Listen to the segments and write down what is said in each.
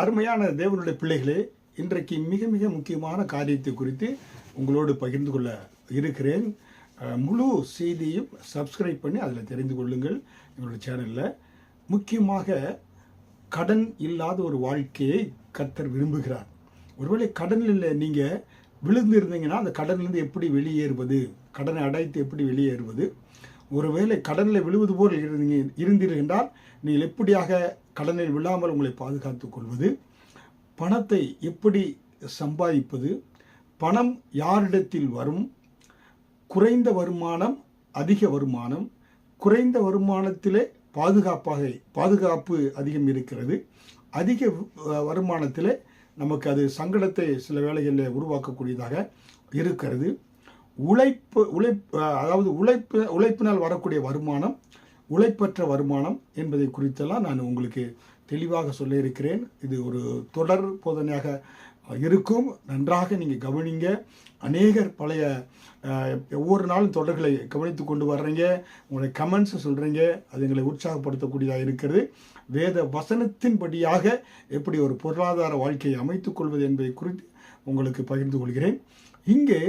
அருமையான தேவனுடைய பிள்ளைகளே இன்றைக்கு மிக மிக முக்கியமான காரியத்தை குறித்து உங்களோடு பகிர்ந்து கொள்ள இருக்கிறேன். முழு செய்தியும் சப்ஸ்கிரைப் பண்ணி அதில் தெரிந்து கொள்ளுங்கள் எங்களுடைய சேனலில் முக்கியமாக கடன் இல்லாத ஒரு வாழ்க்கையை கத்தர் விரும்புகிறார். ஒருவேளை கடனில் நீங்கள் விழுந்திருந்தீங்கன்னா அந்த கடனிலிருந்து எப்படி வெளியேறுவது? கடனை அடைத்து எப்படி வெளியேறுவது? ஒருவேளை கடனில் விழுவது போல் இருந்தீங்க இருந்தீர்கள் என்றால் நீங்கள் எப்படியாக கடனில் விழாமல் உங்களை பாதுகாத்துக் கொள்வது பணத்தை எப்படி சம்பாதிப்பது பணம் யாரிடத்தில் வரும் குறைந்த வருமானம் அதிக வருமானம் குறைந்த வருமானத்திலே பாதுகாப்பாக பாதுகாப்பு அதிகம் இருக்கிறது. அதிக வருமானத்தில் வருமானத்திலே நமக்கு அது சங்கடத்தை சில வேளைகளில் உருவாக்கக்கூடியதாக இருக்கிறது. உழைப்பு உழைப்பு அதாவது உழைப்பு உழைப்பினால் வரக்கூடிய வருமானம் உழைப்பற்ற வருமானம் என்பதை குறித்தெல்லாம் நான் உங்களுக்கு தெளிவாக சொல்லியிருக்கிறேன். இது ஒரு தொடர் போதனையாக இருக்கும். நன்றாக நீங்கள் கவனிங்க. அநேகர் பழைய ஒவ்வொரு நாளும் தொடர்களை கவனித்து கொண்டு வர்றீங்க. உங்களுடைய கமெண்ட்ஸ் சொல்கிறீங்க அது எங்களை உற்சாகப்படுத்தக்கூடியதாக இருக்கிறது. வேத வசனத்தின்படியாக எப்படி ஒரு பொருளாதார வாழ்க்கையை அமைத்துக் கொள்வது என்பதை குறித்து உங்களுக்கு பகிர்ந்து கொள்கிறேன். இங்கே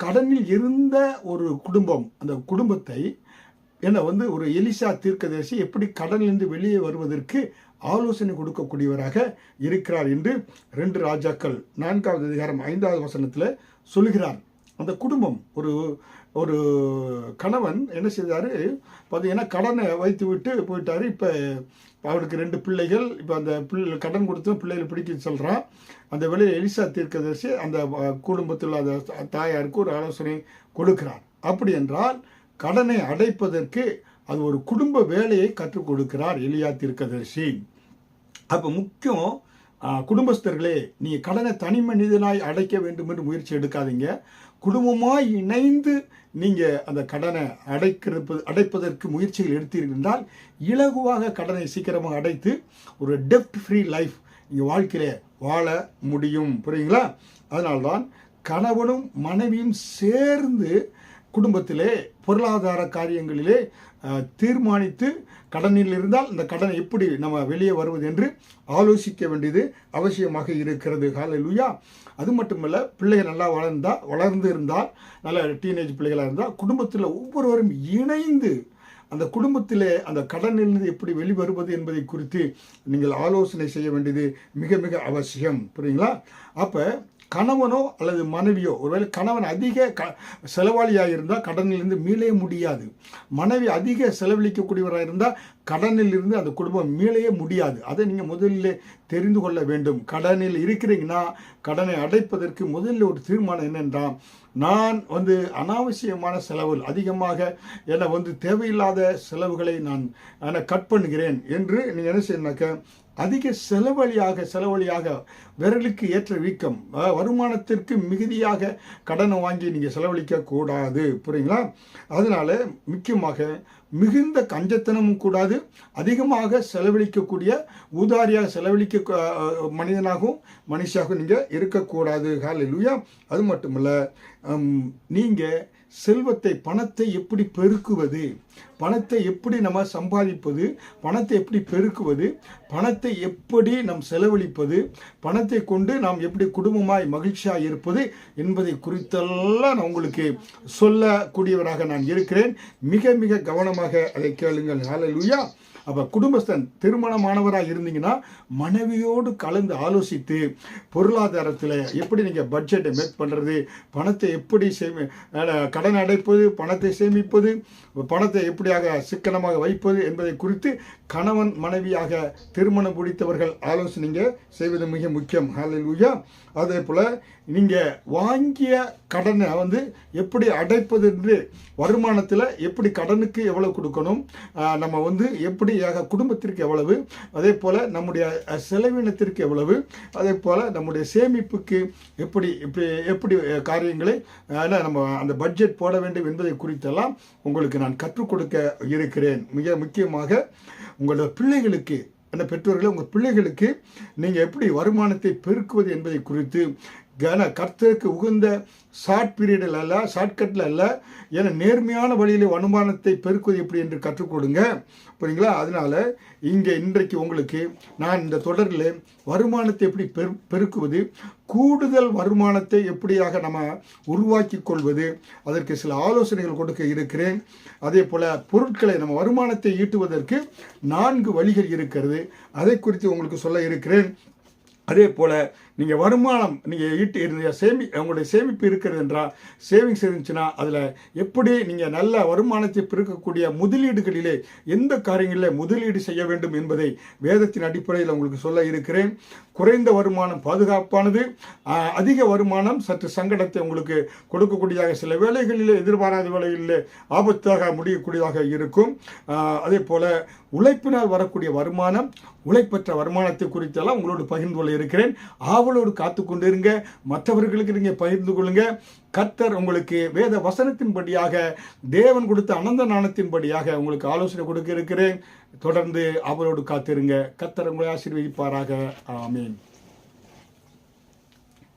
கடனில் இருந்த ஒரு குடும்பம் அந்த குடும்பத்தை என வந்து ஒரு எலிசா தீர்க்கதரிசி எப்படி கடலிலிருந்து வெளியே வருவதற்கு ஆலோசனை கொடுக்கக்கூடியவராக இருக்கிறார் என்று ரெண்டு ராஜாக்கள் நான்காவது அதிகாரம் ஐந்தாவது வசனத்தில் சொல்கிறார். அந்த குடும்பம் ஒரு ஒரு கணவன் என்ன செய்தார்? பார்த்தீங்கன்னா கடனை வைத்து விட்டு போயிட்டார். இப்போ அவருக்கு ரெண்டு பிள்ளைகள். இப்போ அந்த பிள்ளை கடன் கொடுத்து பிள்ளைகளை பிடிக்க சொல்கிறான் அந்த வேளையில் எலிசா தீர்க்கதரிசி அந்த குடும்பத்தில் அந்த தாயாருக்கு ஒரு ஆலோசனை கொடுக்கிறார். அப்படி என்றால் கடனை அடைப்பதற்கு அது ஒரு குடும்ப வேலையை கற்றுக் கொடுக்கிறார் எலியா தீர்க்கதரிசி. அப்போ முக்கியம் குடும்பஸ்தர்களே நீங்கள் கடனை தனி மனிதனாய் அடைக்க வேண்டும் என்று முயற்சி எடுக்காதீங்க. குடும்பமாய் இணைந்து நீங்கள் அந்த கடனை அடைக்கிறது அடைப்பதற்கு முயற்சிகள் எடுத்தீர்கள் இலகுவாக கடனை சீக்கிரமாக அடைத்து ஒரு டெப்ட் ஃப்ரீ லைஃப் நீங்கள் வாழ்க்கையில வாழ முடியும். புரியுங்களா அதனால்தான் கணவனும் மனைவியும் சேர்ந்து குடும்பத்திலே பொருளாதார காரியங்களிலே தீர்மானித்து கடனில் இருந்தால் இந்த கடனை எப்படி நம்ம வெளியே வருவது என்று ஆலோசிக்க வேண்டியது அவசியமாக இருக்கிறது. ஹalleluya. அது மட்டுமல்ல பிள்ளைகள் நல்லா வளர்ந்தால் வளர்ந்து இருந்தால் நல்ல டீனேஜ் பிள்ளைகளாக இருந்தால் குடும்பத்தில் ஒவ்வொருவரும் இணைந்து அந்த குடும்பத்திலே அந்த கடனிலிருந்து எப்படி வெளிவருவது என்பதை குறித்து நீங்கள் ஆலோசனை செய்ய வேண்டியது மிக மிக அவசியம். புரியுங்களா? அப்போ கணவனோ அல்லது மனைவியோ ஒருவேளை கணவன் அதிக க செலவாளியாக இருந்தால் கடனிலிருந்து மீளே முடியாது. மனைவி அதிக செலவழிக்கக்கூடியவராக இருந்தால் கடனில் இருந்து அந்த குடும்பம் மீளவே முடியாது. அதை நீங்கள் முதலில் தெரிந்து கொள்ள வேண்டும். கடனில் இருக்கிறீங்கன்னா கடனை அடைப்பதற்கு முதலில் ஒரு தீர்மானம் என்னென்றால் நான் வந்து அனாவசியமான செலவுகள் அதிகமாக என வந்து தேவையில்லாத செலவுகளை நான் என கட் பண்ணுகிறேன் என்று நீங்கள் என்ன செய்யணுனாக்க அதிக செலவழியாக செலவழியாக விரலுக்கு ஏற்ற வீக்கம் வருமானத்திற்கு மிகுதியாக கடனை வாங்கி நீங்கள் செலவழிக்க கூடாது. புரியுங்களா? அதனால் முக்கியமாக மிகுந்த கஞ்சத்தனமும் கூடாது. அதிகமாக செலவழிக்கக்கூடிய ஊதாரியாக செலவழிக்க மனிதனாகவும் மனுஷியாகவும் நீங்கள் இருக்கக்கூடாது. ஹalleluya. அது மட்டுமல்ல. நீங்கள் செல்வத்தை பணத்தை எப்படி பெருக்குவது? பணத்தை எப்படி நம்ம சம்பாதிப்பது? பணத்தை எப்படி பெருக்குவது? பணத்தை எப்படி நாம் செலவழிப்பது? பணத்தை கொண்டு நாம் எப்படி குடும்பமாய் மகிழ்ச்சியாக இருப்பது என்பதை குறித்தெல்லாம் நான் உங்களுக்கு சொல்லக்கூடியவராக நான் இருக்கிறேன். மிக மிக கவனமாக அதை கேளுங்கள். ஹalleluya அப்போ குடும்பஸ்தன் திருமணமானவராக இருந்தீங்கன்னா மனைவியோடு கலந்து ஆலோசித்து பொருளாதாரத்தில் எப்படி நீங்கள் பட்ஜெட்டை மேக் பண்ணுறது பணத்தை எப்படி சேமி கடன் அடைப்பது பணத்தை சேமிப்பது பணத்தை எப்படியாக சிக்கனமாக வைப்பது என்பதை குறித்து கணவன் மனைவியாக திருமணம் முடித்தவர்கள் ஆலோசனைங்க செய்வது மிக முக்கியம். ஹாலூயா அதே போல் நீங்கள் வாங்கிய கடனை வந்து எப்படி அடைப்பது என்று வருமானத்தில் எப்படி கடனுக்கு எவ்வளோ கொடுக்கணும் நம்ம வந்து எப்படி நம்முடைய குடும்பத்திற்கு எவ்வளவு? அதே போல் நம்முடைய செலவினத்திற்கு எவ்வளவு? அதே போல் நம்முடைய சேமிப்புக்கு எப்படி எப்படி எப்படி காரியங்களை நம்ம அந்த பட்ஜெட் போட வேண்டும் என்பதை குறித்தெல்லாம் உங்களுக்கு நான் கற்றுக் கொடுக்க இருக்கிறேன். மிக முக்கியமாக உங்களோட பிள்ளைகளுக்கு அந்த பெற்றோர்களை உங்கள் பிள்ளைகளுக்கு நீங்கள் எப்படி வருமானத்தை பெருக்குவது என்பதை குறித்து கன கர்த்தருக்கு உகுந்த ஷார்ட் பீரியடில் அல்ல ஷார்ட்கட்டில் அல்ல. ஏன்னா நேர்மையான வழியில் வருமானத்தை பெருக்குவது எப்படி என்று கற்றுக் கொடுங்க. புரியுங்களா அதனால் இங்கே இன்றைக்கு உங்களுக்கு நான் இந்த தொடரில் வருமானத்தை எப்படி பெரு பெருக்குவது கூடுதல் வருமானத்தை எப்படியாக நம்ம உருவாக்கி கொள்வது அதற்கு சில ஆலோசனைகள் கொடுக்க இருக்கிறேன். அதே போல் பொருட்களை நம்ம வருமானத்தை ஈட்டுவதற்கு நான்கு வழிகள் இருக்கிறது. அதை குறித்து உங்களுக்கு சொல்ல இருக்கிறேன். அதே போல் நீங்கள் வருமானம் நீங்கள் ஈட்டு இருந்த சேமி உங்களுடைய சேமிப்பு இருக்கிறது என்றால் சேவிங்ஸ் இருந்துச்சுன்னா அதில் எப்படி நீங்கள் நல்ல வருமானத்தை பெருக்கக்கூடிய முதலீடுகளிலே எந்த காரியங்களிலே முதலீடு செய்ய வேண்டும் என்பதை வேதத்தின் அடிப்படையில் உங்களுக்கு சொல்ல இருக்கிறேன். குறைந்த வருமானம் பாதுகாப்பானது. அதிக வருமானம் சற்று சங்கடத்தை உங்களுக்கு கொடுக்கக்கூடியதாக சில வேலைகளிலே எதிர்பாராத வேலைகளிலே ஆபத்தாக முடியக்கூடியதாக இருக்கும். அதே போல் உழைப்பினால் வரக்கூடிய வருமானம் உழைப்பற்ற வருமானத்தை குறித்தெல்லாம் உங்களோடு பகிர்ந்து கொள்ள இருக்கிறேன். ஆவலோடு காத்து கொண்டிருங்க. மற்றவர்களுக்கு நீங்கள் பகிர்ந்து கொள்ளுங்க. கர்த்தர் உங்களுக்கு வேத வசனத்தின்படியாக தேவன் கொடுத்த அனந்த நாணத்தின்படியாக உங்களுக்கு ஆலோசனை கொடுக்க இருக்கிறேன். தொடர்ந்து அவரோடு காத்திருங்க. கர்த்தர் உங்களை ஆசீர்வதிப்பாராக. ஆமீன்.